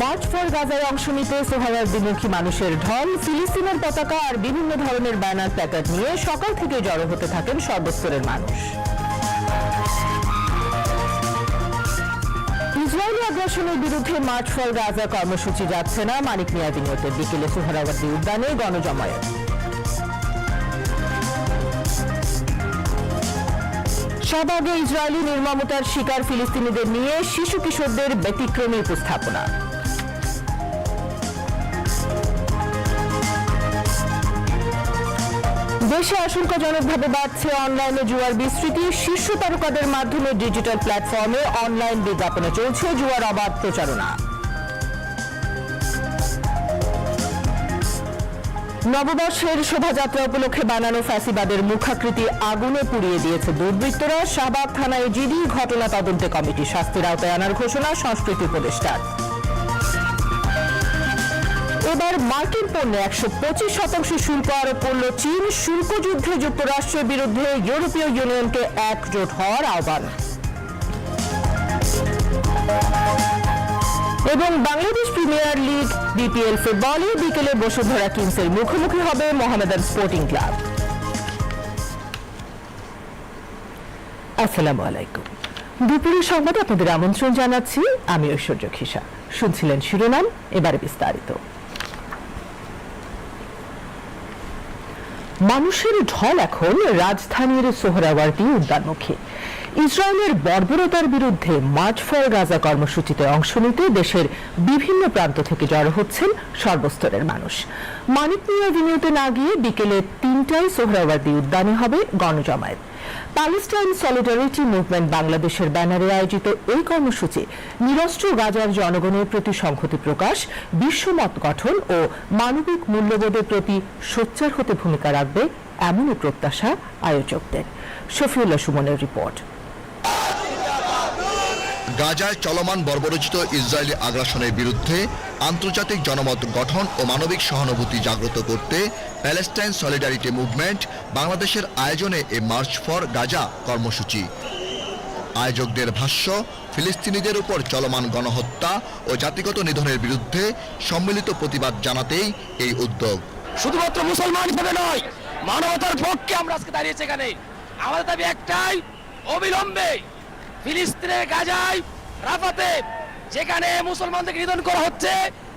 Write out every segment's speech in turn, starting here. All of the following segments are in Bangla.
গাজায় অংশ নিতে সোহারার বিমুখী মানুষের ঢল, ফিলিস্তিনের পতাকা আর বিভিন্ন ধরনের ব্যানার, প্যাকেট নিয়ে সকাল থেকে জড়ো হতে থাকেন সর্বস্তরের মানুষ। ইসরায়েলি আগ্রাসনের বিরুদ্ধে মার্চ ফর গাজা কর্মসূচি যাচ্ছে না, মানিক মিয়া বিনিয়োগের বিকেলে সোহরাওয়ার্দী উদ্যানে গণজমায়েত। শাহবাগে ইসরায়েলি নির্মমতার শিকার ফিলিস্তিনিদের নিয়ে শিশু কিশোরদের ব্যতিক্রমী উপস্থাপনা। দেশে আশঙ্কাজনকভাবে বাড়ছে অনলাইনে জুয়ার বিস্তৃতি। শীর্ষ তারকাদের মাধ্যমে ডিজিটাল প্ল্যাটফর্মে অনলাইন বিজ্ঞাপনে চলছে জুয়ার অবাধ প্রচারণা। নববর্ষের শোভাযাত্রা উপলক্ষে বানানো ফ্যাসিবাদের মুখাকৃতি আগুনে পুড়িয়ে দিয়েছে দুর্বৃত্তরা। শাহবাগ থানায় জিডি ঘটনা তদন্তে কমিটি শাস্তির আওতায় আনার ঘোষণা সংস্কৃতি উপদেষ্টার। এবার মার্কিন পণ্যে একশো পঁচিশ শতাংশ শুল্ক আরোপ করল চীন। শুল্ক যুদ্ধে যুক্তরাষ্ট্রের বিরুদ্ধে ইউরোপীয় ইউনিয়নকে একজোট হওয়ার আহ্বান। এবং বাংলাদেশ প্রিমিয়ার লিগ, বিপিএল ফুটবলে বিকেলে বসুন্ধরা কিংসের মুখোমুখি হবে মোহামেডান স্পোর্টিং ক্লাব। আসসালামু আলাইকুম। দুপুরের সংবাদে আপনাদের আমন্ত্রণ জানাচ্ছি, আমি ঐশ্বর্য খিসা শুনছিলেন শিরোনাম, এবারে বিস্তারিত। মানুষের ঢল এখন রাজধানীর সোহরাওয়ার্দী উদ্যানমুখী। ইসরায়েলের বর্বরতার বিরুদ্ধে মার্চ ফর গাজা কর্মসূচিতে অংশ নিতে দেশের বিভিন্ন প্রান্ত থেকে জড়ো হচ্ছেন সর্বস্তরের মানুষ। মানিক মিয়া বিনিয়োগে না গিয়ে বিকেলে তিনটায় সোহরাওয়ার্দী উদ্যানে হবে গণজমায়েত। প্যালেস্টাইন সলিডারিটি মুভমেন্ট বাংলাদেশের ব্যানারে আয়োজিত এই কর্মসূচি নিরস্ত্র গাজার জনগণের প্রতি সংহতি প্রকাশ বিশ্বমত গঠন ও মানবিক মূল্যবোধের প্রতি সোচ্চার হতে ভূমিকা রাখবে এমনই প্রত্যাশা আয়োজকদের। শফিউল্লাহ সুমনের রিপোর্ট। গাজায় চলমান বর্বরচিত ইসরায়েলি আগ্রাসনের বিরুদ্ধে আন্তর্জাতিক জনমত গঠন ও মানবিক সহানুভূতি জাগ্রত করতে প্যালেস্টাইন সলিডারিটি মুভমেন্ট বাংলাদেশের আয়োজনে এ মার্চ ফর গাজা কর্মসূচি। আয়োজকদের ভাষ্য, ফিলিস্তিনিদের উপর চলমান গণহত্যা ও জাতিগত নিধনের বিরুদ্ধে সম্মিলিত প্রতিবাদ জানাতেই এই উদ্যোগ। শুধুমাত্র মুসলমান হিসেবে নয়, মানবতার পক্ষে আমরা আজকে দাঁড়িয়েছি এখানে। আমাদের দাবি একটাই, অবিলম্বে ফিলিস্তিনের গাজায় রাফাতে যেখানে মুসলমানদের নিধন করা হচ্ছে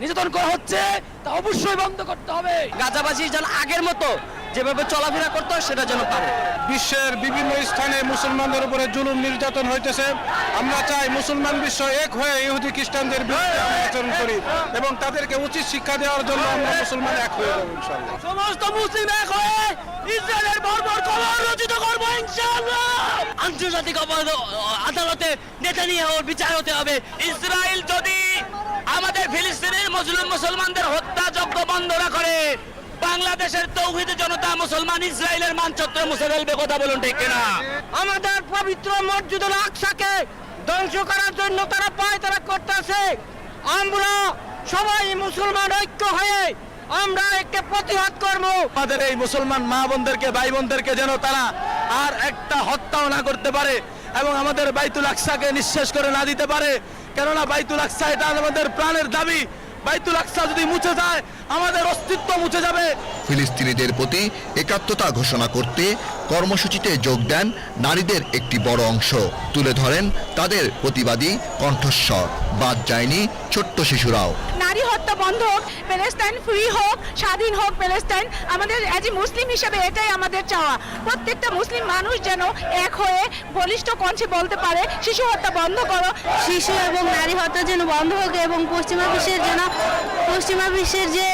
নির্যাতন করা হচ্ছে তা অবশ্যই বন্ধ করতে হবে। গাজাবাসী যেন আগের মতো যেভাবে চলাফেরা করতো সেটা যেন পারে। বিশ্বের বিভিন্ন স্থানে মুসলমানদের উপরে জুলুম নির্যাতন হইতেছে। আমরা চাই মুসলমান বিশ্ব এক হয়ে ইহুদি খ্রিস্টানদের বিরুদ্ধে আচরণ করি এবং তাদেরকে উচিত শিক্ষা দেওয়ার জন্য আমরা মুসলমান এক হয়ে যাব ইনশাল্লাহ সমস্ত মুসলিম এক হয়ে ইসরায়েলের বর্বর কবর রচিত করব ইনশাআল্লাহ। আন্তর্জাতিক আদালতে নিয়ে বিচার হতে হবে। ইসরায়েল যদি আমাদের ফিলিস্তিনের মুসলিম মুসলমানদের হত্যাযজ্ঞ বন্ধ না করে বাংলাদেশের তৌহিদ জনতা মুসলমান ইসরায়েলের মানচিত্র মুছে ফেলবে কথা বলুন ঠিক কিনা? আমাদের পবিত্র মসজিদুল আকসাকে ধ্বংস করার জন্য তারা পায় তারা করতেছে। আমরা সবাই মুসলমান ঐক্য হয়ে আমরা একে প্রতিবাদ করব। আমাদের এই মুসলমান মা বোনদেরকে ভাই বোনদেরকে যেন তারা আর একটা হত্যাও না করতে পারে এবং আমাদের বাইতুল আকসাকে নিঃশেষ করে না দিতে পারে। কেননা বাইতুল আকসা এটা আমাদের প্রাণের দাবি। বাইতুল আকসা যদি মুছে যায়, আমাদের অস্তিত্ব মুছে যাবে। ফিলিস্তিনিদের প্রতি একাত্মতা ঘোষণা করতে কর্মসূচিতে যোগ দেন নারীদের একটি বড় অংশ। তুলে ধরেন তাদের প্রতিবাদী কণ্ঠস্বর। বাদ যায়নি ছোট্ট শিশুরাও। নারী হত্যা বন্ধ হোক প্যালেস্তাইন ফ্রি হোক স্বাধীন হোক প্যালেস্তাইন আমাদের অ্যাজ এ মুসলিম হিসেবে এটাই আমাদের চাওয়া। প্রত্যেকটা মুসলিম মানুষ যেন এক হয়ে বলিষ্ঠ কণ্ঠে বলতে পারে শিশু হত্যা বন্ধ করো। শিশু এবং নারী হত্যা যেন বন্ধ হোক এবং পশ্চিমা বিশ্বের যেন পশ্চিমা বিশ্বের যে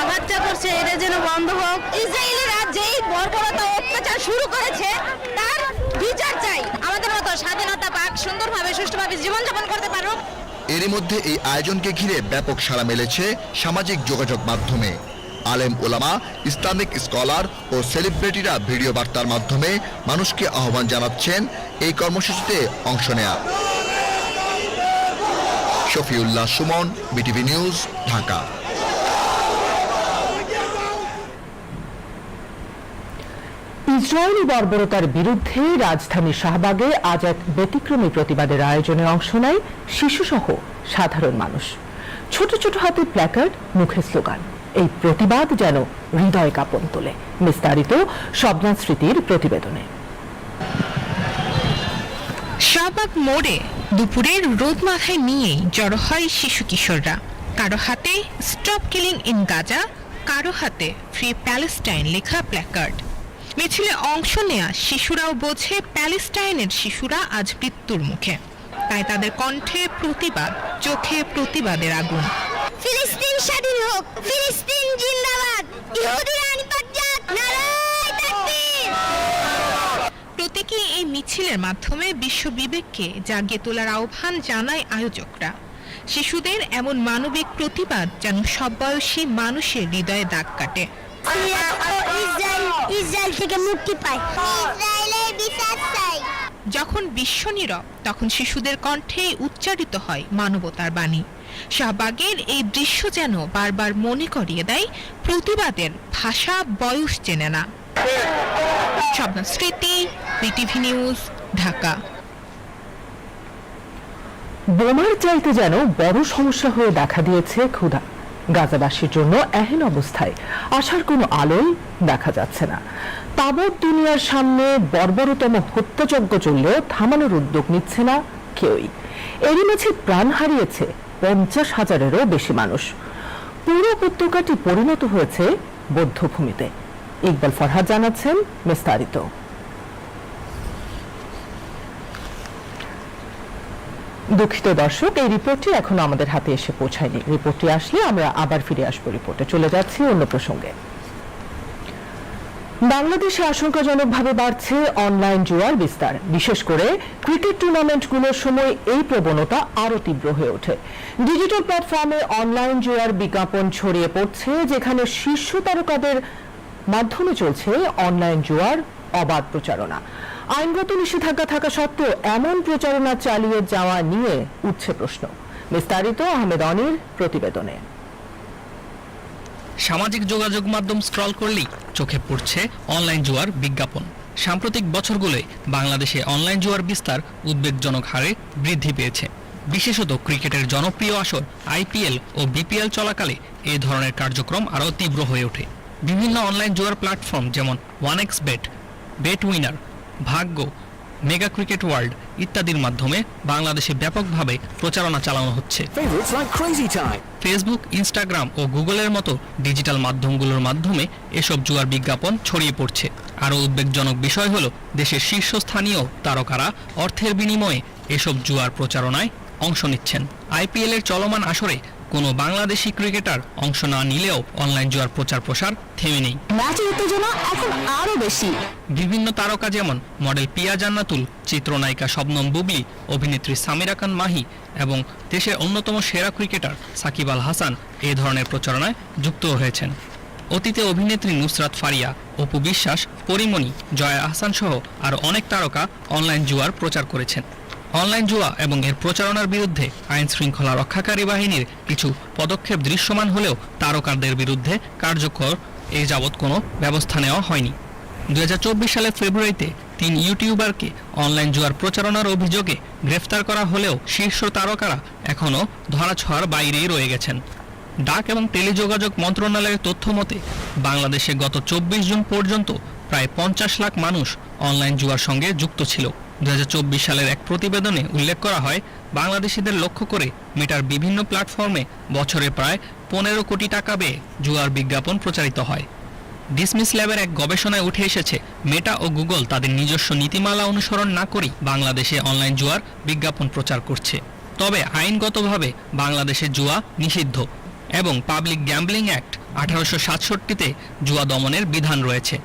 আঘাতটা করছে এটা যেন বন্ধ হোক। ইসরায়েলিরা যেই বর্বরতা অত্যাচার শুরু করেছে তার বিচার চাই। আমাদের মতো স্বাধীনতা পাক সুন্দরভাবে সুষ্ঠুভাবে জীবনযাপন করতে পারুক। এরই মধ্যে এই আয়োজনকে ঘিরে ব্যাপক সাড়া মেলেছে সামাজিক যোগাযোগ মাধ্যমে। আলেম ওলামা, ইসলামিক স্কলার ও সেলিব্রিটিরা ভিডিও বার্তার মাধ্যমে মানুষকে আহ্বান জানাচ্ছেন এই কর্মসূচিতে অংশ নেয়া। Shafiullah Sumon, BTV news, Dhaka. Israeli বর্বরতার বিরুদ্ধে রাজধানী শাহবাগে আজ এক ব্যতিক্রমী প্রতিবাদের আয়োজনে অংশ নেয় শিশুসহ সাধারণ মানুষ। ছোট ছোট হাতে প্ল্যাকার্ড মুখে স্লোগান এই প্রতিবাদ যেন হৃদয় কাঁপন তোলে, বিস্তারিত শবনাথ স্মৃতির প্রতিবেদনে। শাহবাগ মোড়ে দুপুরের রোদ মাথায় নিয়েই জড়ো হয় শিশু কিশোররা। কারও হাতে স্টপ কিলিং ইন গাজা কারও হাতে ফ্রি প্যালেস্টাইন লেখা প্ল্যাকার্ড মিছিলে অংশ নেয়া শিশুরাও বোঝে প্যালেস্টাইনের শিশুরা আজ মৃত্যুর মুখে। তাই তাদের কণ্ঠে প্রতিবাদ চোখে প্রতিবাদের আগুন। ফিলিস্তিন স্বাধীন হোক ফিলিস্তিন জিন্দাবাদ। ইহুদিরা নিপাত নারায় তাকবীর। প্রতীকী এই মিছিলের মাধ্যমে বিশ্ব বিবেককে জাগিয়ে তোলার আহ্বান জানায় আয়োজকরা। শিশুদের এমন মানবিক প্রতিবাদ যেন সব বয়সী মানুষের হৃদয়ে দাগ কাটে। ইসরায়েল থেকে মুক্তি পায় যখন বিশ্ব নীরব, তখন শিশুদের কণ্ঠে উচ্চারিত হয় মানবতার বাণী। শাহবাগের এই দৃশ্য যেন বারবার মনে করিয়ে দেয় প্রতিবাদের ভাষা বয়স চেনে না। স্মৃতি নিউজ, ঢাকা। বোমার চাইতে যেন বড় সমস্যা হয়ে দেখা দিয়েছে ক্ষুধা। গাজাবাসীর জন্য এহেন অবস্থায় আসার কোনো আলোই দেখা যাচ্ছে না। তাবৎ দুনিয়ার সামনে বর্বরতম হত্যাযজ্ঞ চললেও থামানোর উদ্যোগ নিচ্ছে না কেউই। এরই মাঝে প্রাণ হারিয়েছে পঞ্চাশ হাজারেরও বেশি মানুষ। পুরো উপত্যকাটি পরিণত হয়েছে বৌদ্ধভূমিতে। ইকবাল ফরহাদ জানাচ্ছেন বিস্তারিত। দুঃখিত দর্শক, এই রিপোর্টটি এখনও আমাদের হাতে এসে পৌঁছায়নি। রিপোর্টটি আসলে আমরা আবার ফিরে আসব রিপোর্টে। চলে যাচ্ছি অন্য প্রসঙ্গে। বাংলাদেশে আশঙ্কাজনকভাবে বাড়ছে অনলাইন জুয়ার বিস্তার। বিশেষ করে ক্রিকেট টুর্নামেন্টগুলোর সময় এই প্রবণতা আরও তীব্র হয়ে ওঠে। ডিজিটাল প্ল্যাটফর্মে অনলাইন জুয়ার বিজ্ঞাপন ছড়িয়ে পড়ছে, যেখানে শীর্ষ তারকাদের মাধ্যমে চলছে অনলাইন জুয়ার অবাধ প্রচারণা। আইনগত নিষেধাজ্ঞা থাকা সত্ত্বেও এমন প্রচারণা চালিয়ে যাওয়া নিয়ে উঠছে প্রশ্ন। বিস্তারিত আহমেদ অনির প্রতিবেদনে। সামাজিক যোগাযোগ মাধ্যম স্ক্রল করলেই চোখে পড়ছে অনলাইন জুয়ার বিজ্ঞাপন। সাম্প্রতিক বছরগুলোয় বাংলাদেশে অনলাইন জুয়ার বিস্তার উদ্বেগজনক হারে বৃদ্ধি পেয়েছে। বিশেষত ক্রিকেটের জনপ্রিয় আসর আইপিএল ও বিপিএল চলাকালে এই ধরনের কার্যক্রম আরও তীব্র হয়ে ওঠে। বিভিন্ন অনলাইন জুয়ার প্ল্যাটফর্ম যেমন one X bet bet winner ভাগ্য মেগা ক্রিকেট ওয়ার্ল্ড ইত্যাদির মাধ্যমে বাংলাদেশে ব্যাপকভাবে প্রচারণা চালানো হচ্ছে. ফেসবুক ইনস্টাগ্রাম ও গুগলের মতো ডিজিটাল মাধ্যমগুলোর মাধ্যমে এসব জুয়ার বিজ্ঞাপন ছড়িয়ে পড়ছে। আরও উদ্বেগজনক বিষয় হলো দেশের শীর্ষস্থানীয় তারকারা অর্থের বিনিময়ে এসব জুয়ার প্রচারণায় অংশ নিচ্ছেন। আইপিএলের চলমান আসরে কোনো বাংলাদেশি ক্রিকেটার অংশ না নিলেও অনলাইন জুয়ার প্রচার প্রসার থেমে নেই। ম্যাচের উত্তেজনা এখন আরও বেশি। বিভিন্ন তারকা যেমন মডেল পিয়া জান্নাতুল চিত্রনায়িকা শবনম বুবলি অভিনেত্রী সামিরা খান মাহি এবং দেশের অন্যতম সেরা ক্রিকেটার সাকিব আল হাসান এ ধরনের প্রচারণায় যুক্ত হয়েছেন। অতীতে অভিনেত্রী নুসরাত ফারিয়া অপু বিশ্বাস পরিমণি জয়া আহসান সহ আরও অনেক তারকা অনলাইন জুয়ার প্রচার করেছেন। অনলাইন জুয়া এবং এর প্রচারণার বিরুদ্ধে আইন শৃঙ্খলা রক্ষাকারী বাহিনীর কিছু পদক্ষেপ দৃশ্যমান হলেও তারকাদের বিরুদ্ধে কার্যকর এ যাবৎ কোনো ব্যবস্থা নেওয়া হয়নি। দু হাজার চব্বিশ সালের ফেব্রুয়ারিতে তিন ইউটিউবারকে অনলাইন জুয়ার প্রচারণার অভিযোগে গ্রেফতার করা হলেও শীর্ষ তারকারা এখনও ধরাছোঁয়ার বাইরেই রয়ে গেছেন। ডাক এবং টেলিযোগাযোগ মন্ত্রণালয়ের তথ্য মতে, বাংলাদেশে গত চব্বিশ জুন পর্যন্ত প্রায় পঞ্চাশ লাখ মানুষ অনলাইন জুয়ার সঙ্গে যুক্ত ছিল। দু হাজার চব্বিশ সালের এক প্রতিবেদনে উল্লেখ করা হয়, বাংলাদেশিদের লক্ষ্য করে মেটার বিভিন্ন প্ল্যাটফর্মে বছরে প্রায় পনেরো কোটি টাকা ব্যয়ে জুয়ার বিজ্ঞাপন প্রচারিত হয়। ডিসমিস ল্যাবের এক গবেষণায় উঠে এসেছে মেটা ও গুগল তাদের নিজস্ব নীতিমালা অনুসরণ না করেই বাংলাদেশে অনলাইন জুয়ার বিজ্ঞাপন প্রচার করছে। তবে আইনগতভাবে বাংলাদেশে জুয়া নিষিদ্ধ এবং পাবলিক গ্যাম্বলিং অ্যাক্ট আঠারোশো সাতষট্টিতে জুয়া দমনের বিধান রয়েছে।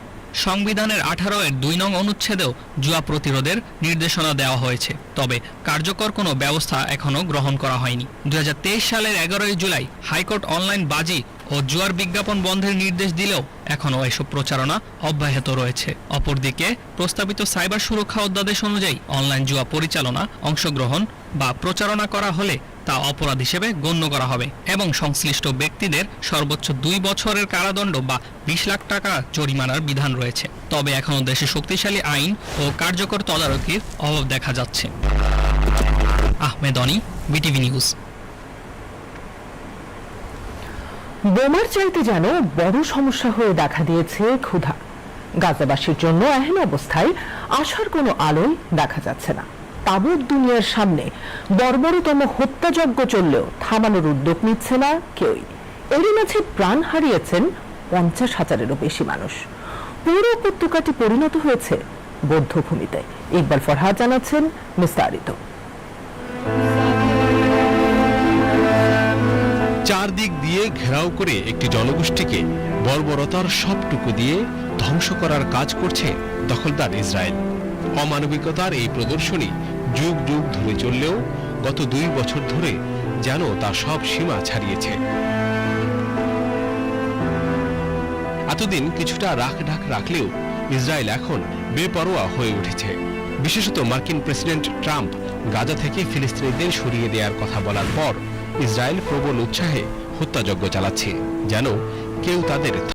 সংবিধানের আঠারো এর দুই নং অনুচ্ছেদেও জুয়া প্রতিরোধের নির্দেশনা দেওয়া হয়েছে। তবে কার্যকর কোনো ব্যবস্থা এখনও গ্রহণ করা হয়নি। দু হাজার তেইশ সালের এগারোই জুলাই হাইকোর্ট অনলাইন বাজি ও জুয়ার বিজ্ঞাপন বন্ধের নির্দেশ দিলেও এখনও এসব প্রচারণা অব্যাহত রয়েছে। অপরদিকে প্রস্তাবিত সাইবার সুরক্ষা অধ্যাদেশ অনুযায়ী অনলাইন জুয়া পরিচালনা অংশগ্রহণ বা প্রচারণা করা হলে তা অপরাধ হিসেবে গণ্য করা হবে এবং সংশ্লিষ্ট ব্যক্তিদের সর্বোচ্চ দুই বছরের কারাদণ্ড বা বিশ লাখ টাকা জরিমানার বিধান রয়েছে। তবে এখনও দেশে শক্তিশালী আইন ও কার্যকর তদারকির অভাব দেখা যাচ্ছে। Ahmed Oni, BTV news. বোমার চাইতে যেন বড় সমস্যা হয়ে দেখা দিয়েছে ক্ষুধা। গাজাবাসীর জন্য এহেন অবস্থায় আসার কোনো আলোই দেখা যাচ্ছে না। তাবৎ দুনিয়ার সামনে বর্বরতম হত্যাযজ্ঞ চললেও থামানোর উদ্যোগ নিচ্ছে না কেউই। এরই মাঝে প্রাণ হারিয়েছেন পঞ্চাশ হাজারেরও বেশি মানুষ। পুরো উপত্যকাটি পরিণত হয়েছে বৌদ্ধভূমিতে। ইকবাল ফরহাদ জানাচ্ছেন বিস্তারিত। চারদিক দিয়ে ঘেরাও করে একটি জনগোষ্ঠীকে বর্বরতার সবটুকু দিয়ে ধ্বংস করার কাজ করছে দখলদার ইসরায়েল। অমানবিকতার এই প্রদর্শনী যুগ যুগ ধরে চললেও গত দুই বছর ধরে যেন তার সব সীমা ছাড়িয়েছে। এতদিন কিছুটা রাখ ঢাক রাখলেও ইসরায়েল এখন বেপরোয়া হয়ে উঠেছে। বিশেষত মার্কিন প্রেসিডেন্ট ট্রাম্প গাজা থেকে ফিলিস্তিনিদের সরিয়ে দেওয়ার কথা বলার পর ইসরায়েল প্রবল উৎসাহে হত্যাযজ্ঞ চালাচ্ছে, যেন কেউ তাদের